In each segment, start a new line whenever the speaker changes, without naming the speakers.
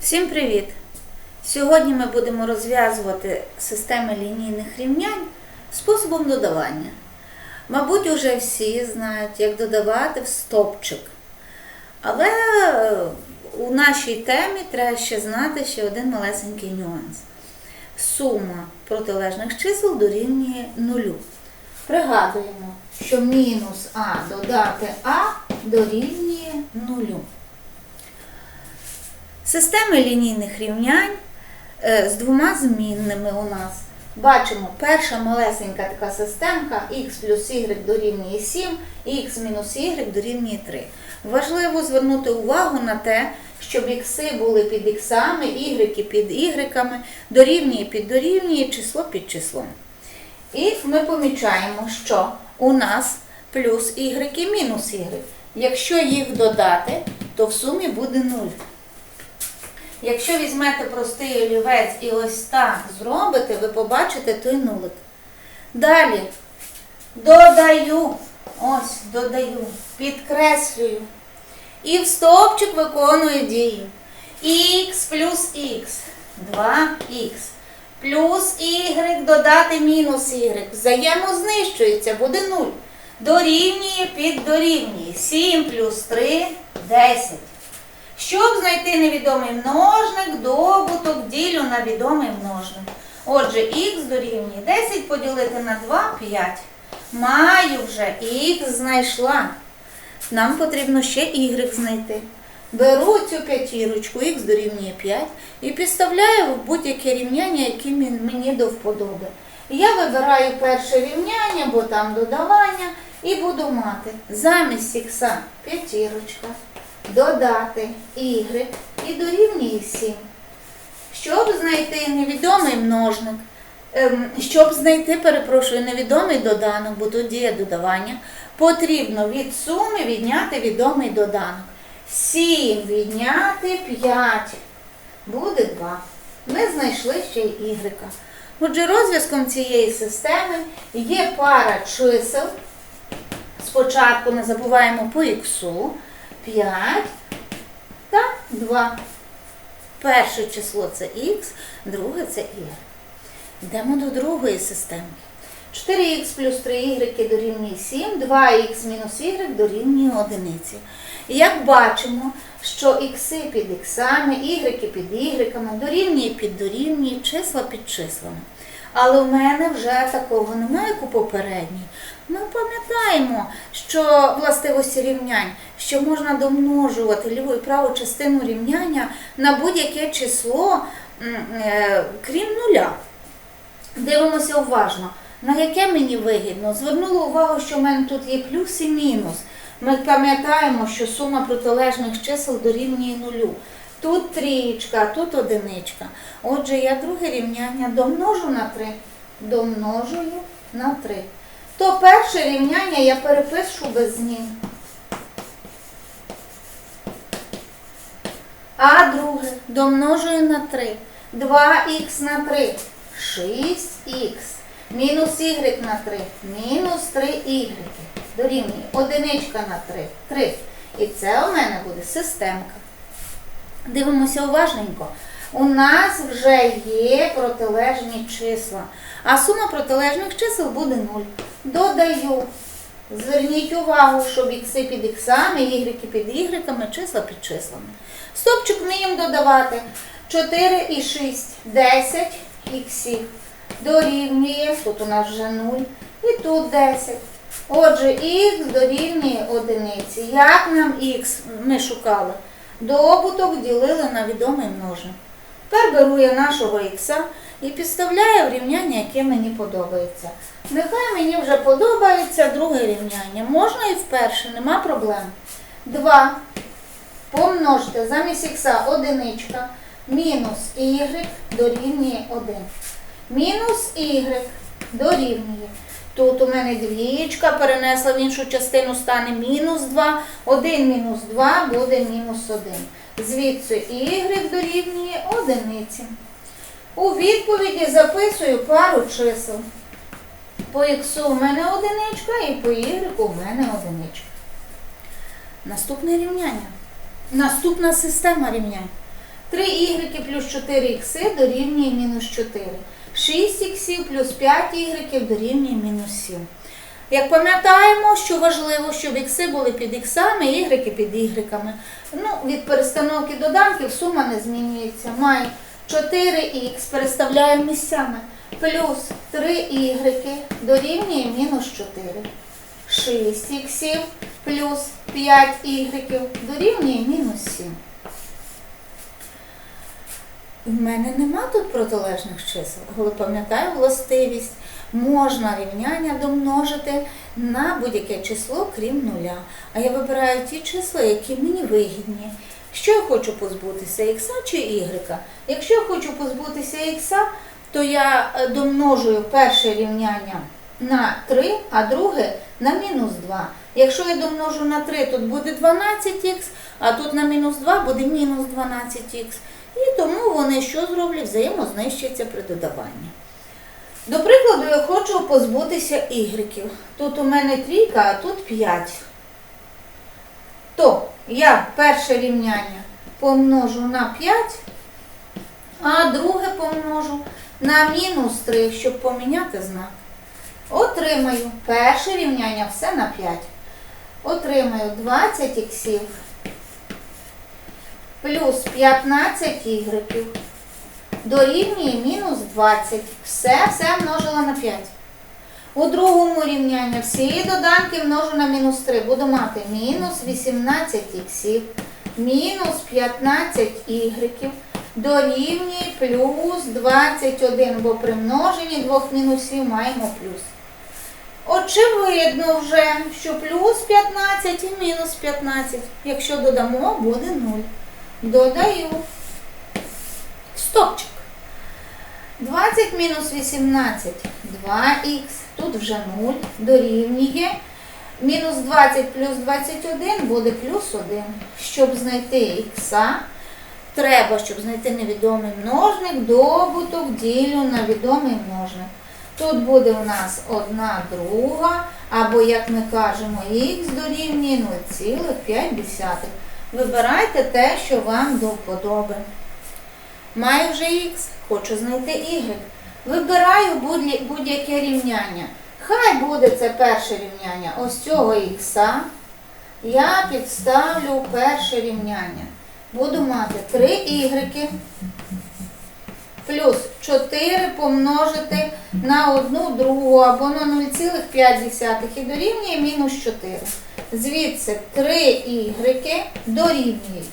Всім привіт! Сьогодні ми будемо розв'язувати системи лінійних рівнянь способом додавання. Мабуть, уже всі знають, як додавати в стопчик. Але е, у нашій темі треба ще знати ще один малесенький нюанс. Сума протилежних чисел дорівнює нулю. Пригадуємо, що мінус А додати А дорівнює нулю. Системи лінійних рівнянь е, з двома змінними у нас. Бачимо, перша малесенька така системка x плюс y дорівнює 7, x мінус y дорівнює 3. Важливо звернути увагу на те, щоб ікси були під іксами, y під y, дорівнює під дорівнює, число під числом. І ми помічаємо, що у нас плюс y і мінус y. Якщо їх додати, то в сумі буде 0. Якщо візьмете простий олівець і ось так зробите, ви побачите той нулик. Далі додаю, ось додаю, підкреслюю. І в стовпчик виконую дію. Х плюс х, 2х. Плюс y додати мінус y. Взаємознищується, буде 0. Дорівнює під дорівнює. 7 плюс 3 10. Щоб знайти невідомий множник, добуток ділю на відомий множник. Отже, х дорівнює 10 поділити на 2 5. Маю вже х знайшла. Нам потрібно ще y знайти. Беру цю п'ятірочку, х дорівнює 5, і підставляю в будь-яке рівняння, яке мені до вподоби. Я вибираю перше рівняння, бо там додавання, і буду мати замість х п'ятірочка додати y і дорівнює 7. Щоб знайти невідомий множник, ем, щоб знайти, перепрошую, невідомий доданок, бо тут діє додавання, потрібно від суми відняти відомий доданок. 7 відняти 5. Буде 2. Ми знайшли ще й y. Отже, розв'язком цієї системи є пара чисел. Спочатку не забуваємо по іксу. 5 та 2. Перше число це х, друге це y. Йдемо до другої системи. 4х плюс 3y дорівнює 7, 2х мінус y дорівнює 1. І як бачимо, що ікси під іксами, y під y, дорівнює під дорівнює, числа під числами. Але в мене вже такого немає, як у попередній. Ми пам'ятаємо, що властивості рівнянь, що можна домножувати ліву і праву частину рівняння на будь-яке число, е, крім нуля. Дивимося уважно, на яке мені вигідно. Звернула увагу, що в мене тут є плюс і мінус. Ми пам'ятаємо, що сума протилежних чисел дорівнює нулю. Тут трієчка, тут одиничка. Отже, я друге рівняння домножу на 3, домножую на 3. То перше рівняння я перепишу без змін. А друге домножую на 3. 2х на 3. 6х. Мінус y на 3. Мінус 3y. Дорівнює. Одиничка на 3. 3. І це у мене буде системка. Дивимося уважненько. У нас вже є протилежні числа. А сума протилежних чисел буде 0. Додаю. Зверніть увагу, щоб ікси під іксами, y під y, числа під числами. Стопчик вміємо додавати 4 і 6, 10 іксів. Дорівнює, тут у нас вже 0, і тут 10. Отже, х дорівнює одиниці. Як нам х ми шукали? Добуток ділили на відомий множник. Тепер беру я нашого х і підставляю рівняння, яке мені подобається. Нехай мені вже подобається друге рівняння. Можна і вперше, нема проблем. 2 помножте замість х одиничка, мінус y дорівнює 1. Мінус y дорівнює. Тут у мене двієчка, перенесла в іншу частину, стане мінус 2. 1 мінус 2 буде мінус 1. Звідси y дорівнює одиниці. У відповіді записую пару чисел. По х у мене одиничка і по y у мене одиничка. Наступне рівняння. Наступна система рівнянь. 3y плюс 4х дорівнює мінус 4. 6х плюс 5y дорівнює мінус 7. Як пам'ятаємо, що важливо, щоб ікси були під іксами, ігреки під ігреками. Ну, від перестановки доданків сума не змінюється. Має 4х переставляємо місцями. Плюс 3y дорівнює мінус 4. 6х плюс 5y дорівнює мінус 7. В мене нема тут протилежних чисел, але пам'ятаю властивість. Можна рівняння домножити на будь-яке число, крім нуля. А я вибираю ті числа, які мені вигідні. Що я хочу позбутися, ікса чи ігрека? Якщо я хочу позбутися ікса, то я е, домножую перше рівняння на 3, а друге на мінус 2. Якщо я домножу на 3, тут буде 12х, а тут на мінус 2 буде мінус 12х. І тому вони що зроблять? Взаємознищаться при додаванні. До прикладу, я хочу позбутися ігреків. Тут у мене трійка, а тут 5. То я перше рівняння помножу на 5, а друге помножу на мінус 3, щоб поміняти знак. Отримаю перше рівняння все на 5. Отримаю 20 іксів плюс 15 ігреків дорівнює мінус 20. Все, все множила на 5. У другому рівнянні всі доданки множу на мінус 3. Буду мати мінус 18 іксів, мінус 15 ігреків, дорівнює плюс 21, бо при множенні двох мінусів маємо плюс. Очевидно вже, що плюс 15 і мінус 15. Якщо додамо, буде 0. Додаю стопчик. 20 мінус 18 2х, тут вже 0, дорівнює. Мінус 20 плюс 21 буде плюс 1. Щоб знайти х, треба, щоб знайти невідомий множник, добуток ділю на відомий множник. Тут буде у нас 1 друга, або, як ми кажемо, х дорівнює 0,5. Вибирайте те, що вам до вподоби. Маю вже х, хочу знайти y. Вибираю будь- будь-яке рівняння. Хай буде це перше рівняння. Ось цього х. Я підставлю перше рівняння. Буду мати 3 y плюс 4 помножити на 1 другу або на 0,5 і дорівнює мінус 4. Звідси 3 y дорівнюють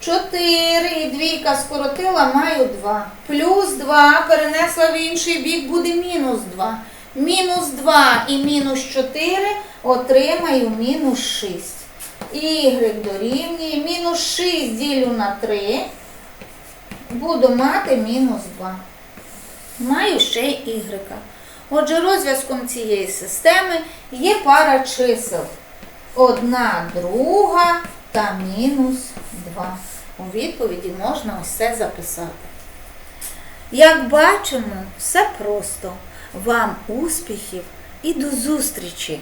4 і двійка скоротила, маю 2. Плюс 2 перенесла в інший бік, буде мінус 2. Мінус 2 і мінус 4 отримаю мінус 6. Y дорівнює мінус 6 ділю на 3. Буду мати мінус 2. Маю ще y. Отже, розв'язком цієї системи є пара чисел. Одна друга та мінус 2. У відповіді можна ось це записати. Як бачимо, все просто. Вам успіхів і до зустрічі!